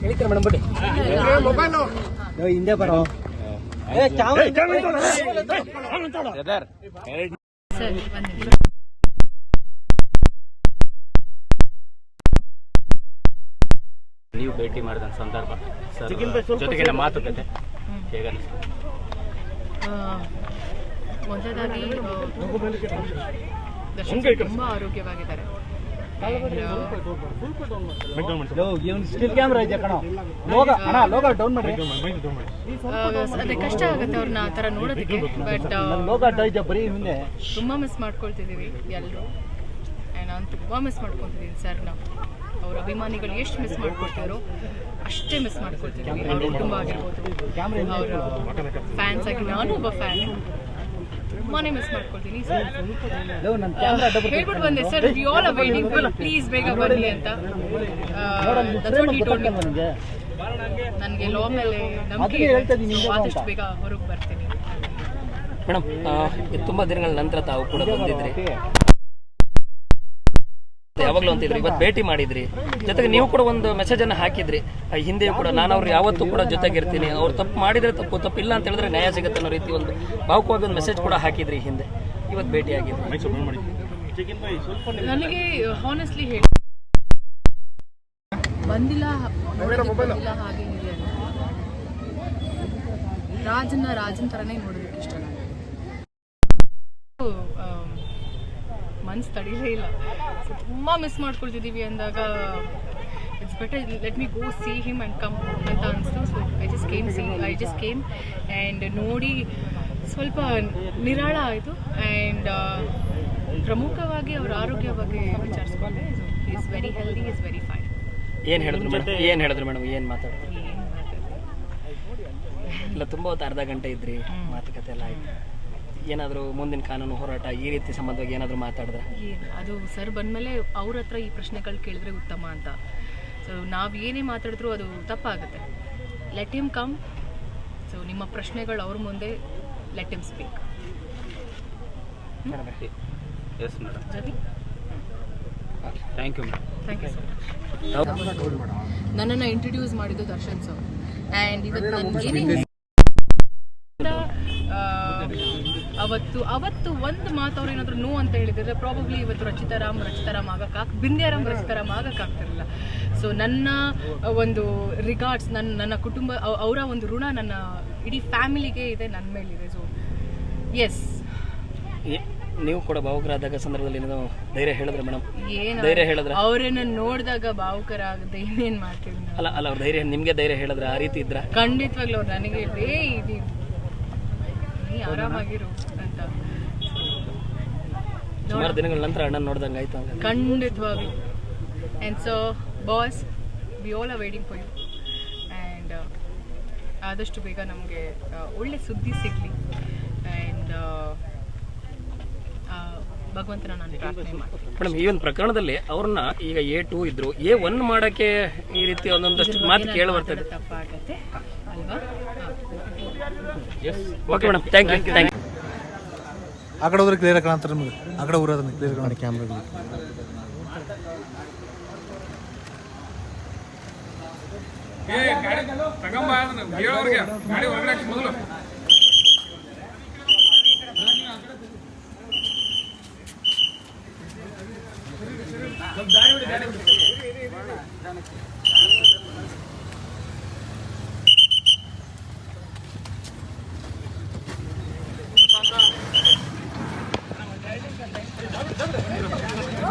ಹೇಳ್ತೀರಾ ಮೇಡಮ್ ಹಿಂದೆ ಬರೋ ನೀವು ಭೇಟಿ ಮಾಡಿದ ಸಂದರ್ಭ ಜೊತೆಗಿನ ಮಾತುಕತೆ ಹೇಗೆ ಅನಿಸ್ತು ಆ, ಆ, ದರ್ಶನ್ ತುಂಬಾ ಆರೋಗ್ಯವಾಗಿದ್ದಾರೆ ಸ್ಟಿಲ್ ಕ್ಯಾಮ್ರಾ ಇದೆ ಕಣ. ಲೋಗ ಅಣ್ಣ ಲೋಗ ಡೌನ್ ಮಾಡಿ. ಅದೇ ಕಷ್ಟ ಆಗುತ್ತೆ ಅವ್ರನ್ನ ಆ ಥರ ನೋಡೋದಕ್ಕೆ. ಬಟ್ ಲೋಗ ಇದೆ ಬರೀ ಹಿಂದೆ. ತುಂಬ ಮಿಸ್ ಮಾಡ್ಕೊಳ್ತಿದ್ದೀವಿ ಎಲ್ಲರೂ ನಾನು ತುಂಬ ಮಿಸ್ ಮಾಡ್ಕೊತಿದೀನಿ ಸರ್ ನಾವು ಅವ್ರ ಅಭಿಮಾನಿಗಳು ಎಷ್ಟು ಮಿಸ್ ಮಾಡ್ಕೊಳ್ತಿದ್ರು ಅಷ್ಟೇ ಮಿಸ್ ಮಾಡ್ಕೊಳ್ತಿದ್ದೀವಿ. ಅವ್ರ ಕುಟುಂಬ ಆಗಿರ್ಬೋದು. ಅವರ ಫ್ಯಾನ್ಸ್ ಆಗಿ ನಾನು ಒಬ್ಬ ಫ್ಯಾನ್ ತುಂಬಾನೇ ಮಿಸ್ ಮಾಡ್ಕೊಳ್ತೀನಿ. ಸರ್ ಹೇಳ್ಬಿಟ್ಟು ಬಂದೆ sir we all are waiting please ಬೇಗ ಬನ್ನಿ ಅಂತ. ನನಗೆ? ನನಗೆ ಲೋ ಮೇಲೆ ನಂಬಿಕೆ. ಆದಷ್ಟು ಬೇಗ ಹೊರಗೆ ಬರ್ತೀನಿ. ಮೇಡಮ್ ತುಂಬ ದಿನಗಳ ನಂತರ ತಾವು ಕೂಡ ಬಂದಿದ್ರಿ. ಯಾವಾಗಲೂ ಅಂತಿದ್ರಿ, ಇವತ್ತು ಭೇಟಿ ಮಾಡಿದ್ರಿ. ಜೊತೆಗೆ ನೀವು ಕೂಡ ಒಂದು ಮೆಸೇಜ್ ಅನ್ನು ಹಾಕಿದ್ರಿ. ಹಿಂದೆ ಕೂಡ ನಾನು ಅವ್ರು ಯಾವತ್ತೂ ಕೂಡ ಜೊತೆಗಿರ್ತೀನಿ. ಅವ್ರು ತಪ್ಪು ಮಾಡಿದ್ರೆ ತಪ್ಪು, ತಪ್ಪಿಲ್ಲ ಅಂತ ಹೇಳಿದ್ರೆ ನ್ಯಾಯ ಸಿಗುತ್ತೆ ಅನ್ನೋ ರೀತಿ ಒಂದು ಭಾವುಕವಾಗಿ ಒಂದು ಮೆಸೇಜ್ ಕೂಡ ಹಾಕಿದ್ರಿ ಹಿಂದೆ. ಇವತ್ತು ಭೇಟಿ ಆಗಿದ್ರಿ. ನನಗೆ ಹಾನೆಸ್ಟ್ಲಿ ಹೇಳಿ ಬಂದಿಲ್ಲ ರಾಜನ್ನ ರಾಜನ್ ಥರನೇ ನೋಡೋದಕ್ಕೆ ಇಷ್ಟ ನನಗೆ ಮನ್ಸು ತಡೀಲೇ ಇಲ್ಲ. ಸೊ ತುಂಬ ಮಿಸ್ ಮಾಡ್ಕೊಳ್ತಿದ್ದೀವಿ ಅಂದಾಗ it's better let me go see him and come ಅಂತ ಅನಿಸ್ತು. So I just came see I just came and ನೋಡಿ ಸ್ವಲ್ಪ ನಿರಾಳ ಆಯಿತು. ಆ್ಯಂಡ್ ಪ್ರಮುಖವಾಗಿ ಅವರ ಆರೋಗ್ಯ ಬಗ್ಗೆ ವಿಚಾರಿಸ್ಕೊಂಡೆ. Is very healthy is very fine ಏನು ಹೇಳಿದ್ರು ಮೇಡಮ್? ಏನು ಹೇಳಿದ್ರು ಮೇಡಮ್? ಏನು ಮಾತಾಡಿದ್ರು ಏನು ಇಲ್ಲ ತುಂಬ ಹೊತ್ತು ಅರ್ಧ ಗಂಟೆ ಇದ್ರಿ ಮಾತುಕತೆ ಎಲ್ಲ ಆಯ್ತು. ಏನಾದರೂ ಮುಂದಿನ ಕಾನೂನು ಹೋರಾಟ ಈ ರೀತಿ ಸಂಬಂಧವಾಗಿ ಏನಾದರೂ ಮಾತಾಡಿದ್ರೆ? ಅದು ಸರ್ ಬಂದಮೇಲೆ ಅವ್ರ ಹತ್ರ ಈ ಪ್ರಶ್ನೆಗಳು ಕೇಳಿದ್ರೆ ಉತ್ತಮ ಅಂತ. ಸೊ ನಾವು ಏನೇ ಮಾತಾಡಿದ್ರು ಅದು ತಪ್ಪಾಗುತ್ತೆ. ಲೆಟ್ ಹಿಮ್ ಕಮ್ ಸೊ ನಿಮ್ಮ ಪ್ರಶ್ನೆಗಳು ಅವ್ರ ಮುಂದೆ let him speak yes madam. ಜೊತೆ thank you madam thank you sir much ನನ್ನನ್ನು ಇಂಟ್ರೊಡ್ಯೂಸ್ ಮಾಡಿದ್ದು ದರ್ಶನ್ ಸರ್ ಆ್ಯಂಡ್ ಇವತ್ತು ನಾನು ಏನೇ ಅವತ್ತು ಅವತ್ತು ಒಂದು ಮಾತು ಅವ್ರು ಏನಾದ್ರು ನೋ ಅಂತ ಹೇಳಿದ್ರೆ ಪ್ರಾಬಬ್ಲಿ ಇವತ್ತು ರಚಿತಾರಾಮ್ ರಚಿತಾರಾಮ್ ಆಗಕ್ಕಾಗ್ ಬಿಂದ್ಯಾರಾಮ್ ರಚಿತಾರಾಮ್ ಆಗಕ್ಕಾಗ್ತಿರಲಿಲ್ಲ ಸೊ ನನ್ನ ಒಂದು ರಿಗಾರ್ಡ್ಸ್ ನನ್ನ ನನ್ನ ಕುಟುಂಬ ಅವ್- ಅವರ ಒಂದು ಋಣ ನನ್ನ ಇಡೀ ಫ್ಯಾಮಿಲಿಗೆ ಇದೆ ನನ್ನ ಮೇಲಿದೆ. ಸೊ ಎಸ್ ನೀವು ಕೂಡ ಭಾವುಕರಾದಾಗ ಸಂದರ್ಭದಲ್ಲಿ ಏನೋ ಧೈರ್ಯ ಹೇಳಿದ್ರೆ ಮೇಡಮ್. ಏನು ಧೈರ್ಯ ಹೇಳಿದ್ರೆ? ಅವರನ್ನ ನೋಡಿದಾಗ ಭಾವುಕರ ಆಗದೆ ಇನ್ನೇನು ಮಾಡ್ತೀವಿ ಅಲ್ಲ ಅಲ್ಲ ಅವ್ರ ಧೈರ್ಯ ನಿಮಗೆ ಧೈರ್ಯ ಹೇಳಿದ್ರೆ ಆ ರೀತಿ ಇದ್ರ? ಖಂಡಿತವಾಗ್ಲೂ ಅವ್ರು ನನಗೆ ಏ ಇದು ನೀ ಆರಾಮಾಗಿರು ಅಂತ. ಸುಮಾರು ದಿನಗಳ ನಂತರ ಅಣ್ಣ ನೋಡ್ದಂಗೆ ಆಯ್ತು ಹಂಗ ಖಂಡಿತವಾಗ್ಲೂ and so boss we all are waiting for you and ಆದಷ್ಟು ಬೇಗ ನಮಗೆ ಒಳ್ಳೆ ಸುದ್ದಿ ಸಿಗಲಿ. ಆ್ಯಂಡ್ ಭಗವಂತನ ನಾನು ಪ್ರಾರ್ಥನೆ ಮೇಡಮ್ ಈ ಒಂದು ಪ್ರಕರಣದಲ್ಲಿ ಅವ್ರನ್ನ ಈಗ ಎ ಟೂ ಇದ್ರು ಎ ಒನ್ ಮಾಡಕ್ಕೆ ಈ ರೀತಿ ಒಂದೊಂದಷ್ಟು ಮಾತು ಕೇಳಿ ಬರ್ತದೆ ತಪ್ಪಾಗತ್ತೆ ಅಲ್ವಾ? Okay madam thank you thank you ಆ ಕಡೆ ಹೋದ್ರೆ ಕ್ಲಿಯರ್ ಕಾಣತ್ತಾರೆ ನಿಮಗೆ ಆ ಕಡೆ ಊರ ಕ್ಲಿಯರ್ ಕಾಣ ಕ್ಯಾಮ್ರಾಗಳು ಏ ಗಾಡಿ ತಗೊಂಬ ಹೇಳೋರಿಗೆ ಗಾಡಿ ಹೊರಗಡೆ ಹಾಕಿ ಮೊದಲು ಗಾಡಿ ಗಾಡಿ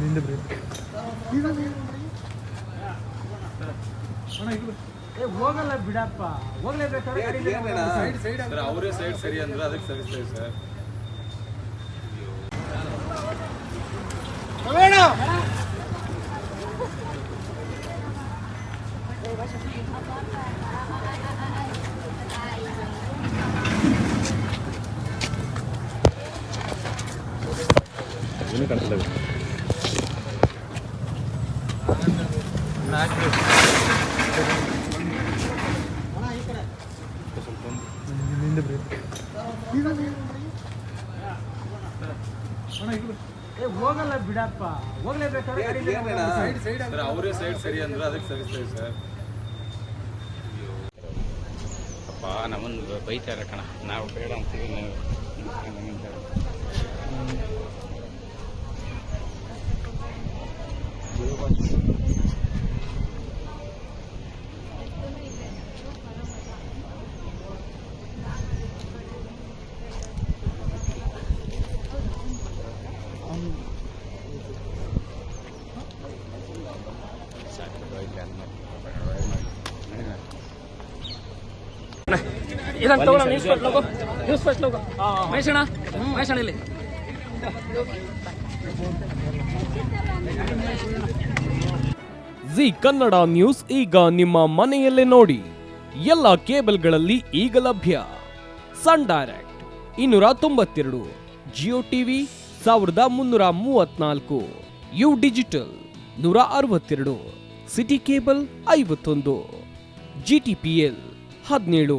ಹಿಂದೆ ಬ್ರೇಕ್ ಹೋಗಲ್ಲ ಬಿಡಪ್ಪ. ಹೋಗ್ಲೇಬೇಕಾದ್ರೆ ಸರ್ ಅವರೇ ಸೈಡ್ ಸರಿ ಅಂದ್ರೆ ಅದಕ್ಕೆ ಸರಿಸ್ತೇವೆ ಸರ್ ಹಿಂದೆ ಬ್ರೇಕ್ ಹೋಗಲ್ಲ ಬಿಡಪ್ಪ ಹೋಗ್ಲೇಬೇಕಾದ್ರೆ ಸರ್ ಅವರೇ ಸೈಡ್ ಸರಿ ಅಂದ್ರೆ ಅದಕ್ಕೆ ಸರಿಸ್ತೇವೆ ಸರ್ ಅಪ್ಪ ನಮ್ಮನ್ನು ಬೈತಾರೆ ಕಣ ನಾವು ಬೇಡ ಅಂತೀವಿ ನೀವು ಅಂತಾರೆ. ಇದನ್ನ ತಗೊಳ್ಳೋಣ news first logo news first logo ಮಹೇಶಣ್ಣ ಮಹೇಶಣ್ಣ ಇಲ್ಲಿ. ಜಿ ಕನ್ನಡ ನ್ಯೂಸ್ ಈಗ ನಿಮ್ಮ ಮನೆಯಲ್ಲೇ ನೋಡಿ. ಎಲ್ಲ ಕೇಬಲ್ಗಳಲ್ಲಿ ಈಗ ಲಭ್ಯ. ಸನ್ ಡೈರೆಕ್ಟ್ ಇನ್ನೂರ ತೊಂಬತ್ತೆರಡು ಜಿಯೋ ಟಿವಿ ಸಾವಿರದ ಮುನ್ನೂರ ಮೂವತ್ನಾಲ್ಕು ಯು ಡಿಜಿಟಲ್ ನೂರ ಅರವತ್ತೆರಡು ಸಿಟಿ ಕೇಬಲ್ ಐವತ್ತೊಂದು ಜಿ ಟಿ ಪಿ ಎಲ್ ಹದಿನೇಳು.